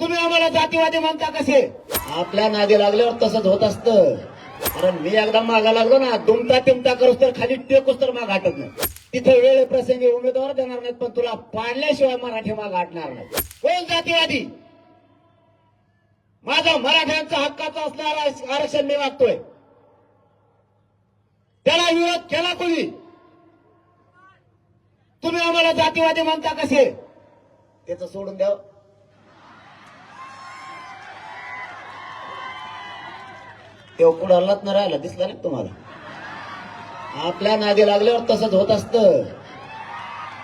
तुम्ही आम्हाला जातीवादी म्हणता कसे? आपल्या नादी लागल्यावर तसंच होत असत. कारण मी एकदा मागा लागलो ना दुमता तिमता करूस तर खाली टेकूस तर माग हटत नाही. तिथे वेळ प्रसंगी उमेदवार देणार नाहीत पण तुला पाडल्याशिवाय मराठी माग हटणार नाही. कोण जातीवादी. माझा मराठ्यांचा हक्काचा असणारा आरक्षण मी मागतोय. त्याला विरोध केला कोणी? तुम्ही आम्हाला जातीवादी म्हणता कसे? त्याचं सोडून द्यावं. तेव्हा पुढे हल्लात न राहिला दिसला नाही तुम्हाला? आपल्या नागे लागल्यावर तसंच होत असतं.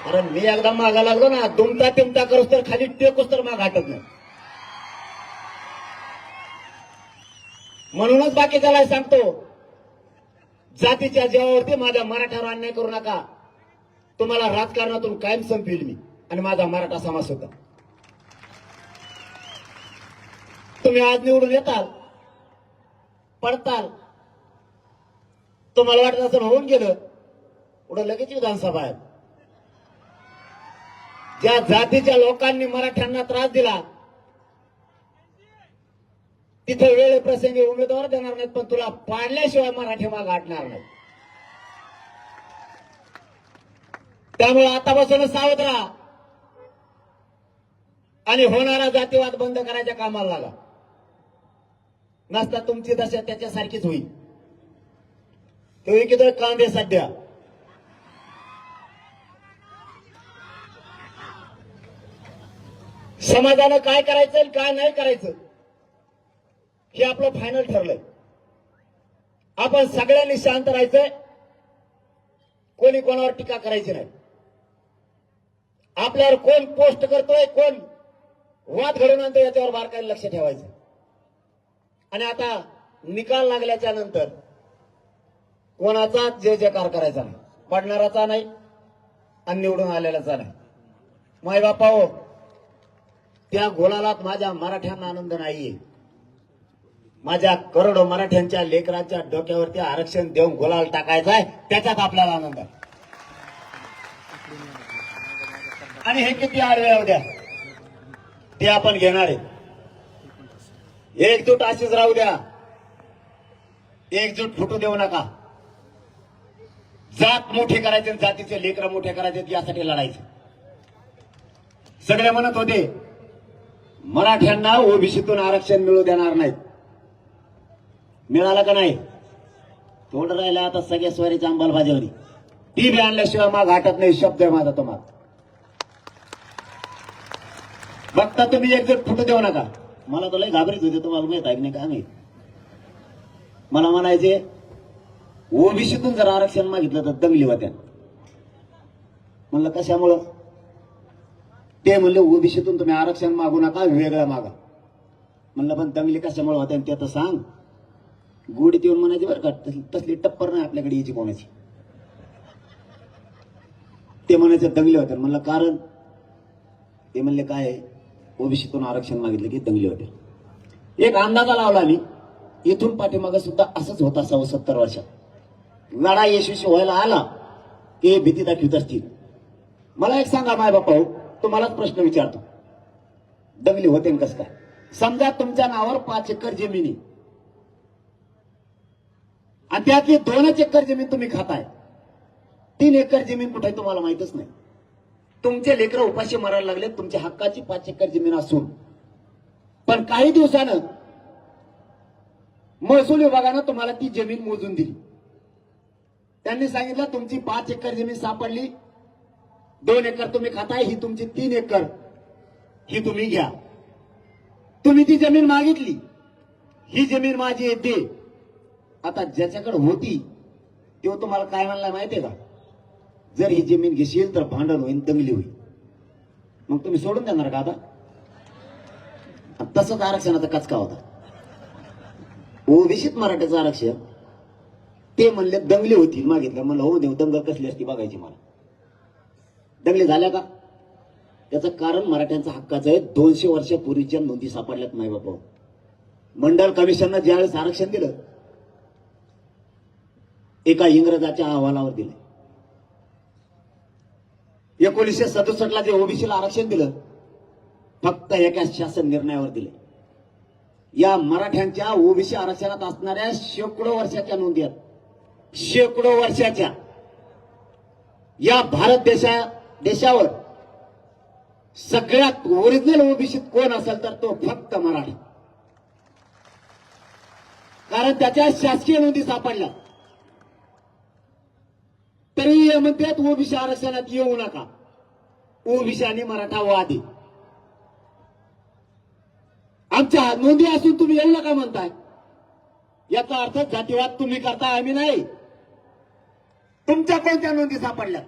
कारण मी एकदा मागा लागलो ना दुमता तिमता करूस तर खाली टेकूस तर माग हटत नाही. म्हणूनच बाकीच्याला सांगतो जातीच्या जीवावरती माझ्या मराठ्यावर अन्याय करू नका. तुम्हाला राजकारणातून कायम संपील मी आणि माझा मराठा समाज होता तुम्ही आज निवडून येताल पडताल. तुम्हाला वाटत असं होऊन गेलं. पुढे लगेच विधानसभा आहे. ज्या जातीच्या लोकांनी मराठ्यांना त्रास दिला तिथे वेळ प्रसंगी उमेदवार देणार नाहीत पण तुला पाडल्याशिवाय मराठी माग हटणार नाही त्यामुळे आतापासून सावध राहा. आणि होणारा जातीवाद बंद करायच्या कामाला लागा. नसता तुमची दशा त्याच्यासारखीच होईल. तुम्ही किती कांदे सध्या? समाजानं काय करायचं आणि काय नाही करायचं हे आपलं फायनल ठरलंय. आपण सगळ्यांनी शांत राहायचंय. कोणी कोणावर टीका करायची नाही. आपल्यावर कोण पोस्ट करतोय कोण वाद घडवून आणतो याच्यावर बारकाईने लक्ष ठेवायचं. आणि आता निकाल लागल्याच्या नंतर कोणाचा जय जयकार करायचा नाही? पडणाराचा नाही आणि निवडून आलेल्याचा नाही. माय बापा हो त्या गोलालात माझ्या मराठ्यांना आनंद नाहीये. माझ्या करोडो मराठ्यांच्या लेकरांच्या डोक्यावरती आरक्षण देऊन गोलाल टाकायचा आहे त्याच्यात आपल्याला आनंद आहे. आणि हे किती आडवे उद्या ते आपण घेणार आहे. एकजूट अशीच राहू द्या. एकजूट फुटू देऊ नका. जात मोठी करायचे आणि जातीचे लेकर मोठे करायचे यासाठी लढायचं. सगळे म्हणत होते मराठ्यांना ओबीसीतून आरक्षण मिळू देणार नाहीत. मिळालं का नाही? तोंड राहिला आता सगळ्या स्वारीच्या अंमलबजावणी ती बी आणल्याशिवाय माग हटत नाही शब्द आहे माझा तुम्हाला. बघता तुम्ही एकजूट फुटू देऊ नका. मला तर लय घाबरीत होते तुम्हाला माहीत आहे नाही का नाही मला म्हणायचे ओबीसीतून जर आरक्षण मागितलं तर दंगली होत्या. म्हणलं कशामुळं? ते म्हणले ओबीसीतून तुम्ही आरक्षण मागू नका वेगळं मागा. म्हणलं पण दंगली कशामुळे होत्या ते तर सांग. गोडीत येऊन म्हणायचे बरं का तसली- तसली टप्पर नाही आपल्याकडे यायची कोणाची. ते म्हणायचे दंगली होत्या. म्हणलं कारण? ते म्हणले काय? ओबीसीतून आरक्षण मागितलं की दंगली होते एक अंदाजा लावला मी. इथून पाठीमागं सुद्धा असंच होत असावं सत्तर वर्षात. लढा यशस्वी व्हायला आला की हे भीती दाखवित असतील. मला एक सांगा माय बापा हो, तुम्हालाच प्रश्न विचारतो. दंगली होते कस काय? समजा तुमच्या नावावर पाच एकर जमिनी आणि त्यातली दोनच एकर जमीन तुम्ही खाताय. तीन एकर जमीन कुठे तुम्हाला माहितच नाही. तुमचे लेकर उपाशी मारायला लागले तुमच्या हक्काची पाच एकर जमीन असून. पण काही दिवसानं महसूल विभागानं तुम्हाला ती जमीन मोजून दिली. त्यांनी सांगितलं तुमची पाच एकर जमीन सापडली दोन एकर तुम्ही खाताय ही तुमची तीन एकर ही तुम्ही घ्या. तुम्ही ती जमीन मागितली ही जमीन माझी येते. आता ज्याच्याकडे होती तो तुम्हाला काय म्हणला माहितीये का? जर ही जमीन घेशील तर भांडण होईल दंगली होईल मग तुम्ही सोडून देणार का आता? तसंच आरक्षणाचा कचका होता. ओबीसीत मराठ्याचं आरक्षण ते म्हणले दंगली होती. मागितलं म्हणलं हो देऊ दंगल कसली असती बघायची मला. दंगली झाल्या का? त्याचं कारण मराठ्यांचा हक्काचं आहे. दोनशे वर्षापूर्वीच्या नोंदी सापडल्यात नाही बाबा मंडल कमिशननं ज्यावेळेस आरक्षण दिलं एका इंग्रजाच्या अहवालावर दिलं. एकोणीसशे सदुसष्ट ला जे ओबीसीला आरक्षण दिलं फक्त एका शासन निर्णयावर दिले. या मराठ्यांच्या ओबीसी आरक्षणात असणाऱ्या शेकडो वर्षाच्या नोंदी आहेत. शेकडो वर्षाच्या. या भारत देशा देशावर सगळ्यात ओरिजिनल ओबीसीत कोण असेल तर तो फक्त मराठा. कारण त्याच्या शासकीय नोंदी सापडल्या. तरी म्हणतात ओबीसी आरक्षणात येऊ नका. ओबीसी आणि मराठा वादी. आमच्या नोंदी असून तुम्ही येऊ नका म्हणताय. याचा अर्थ जातीवाद तुम्ही करता आम्ही नाही. तुमच्या कोणत्या नोंदी सापडल्या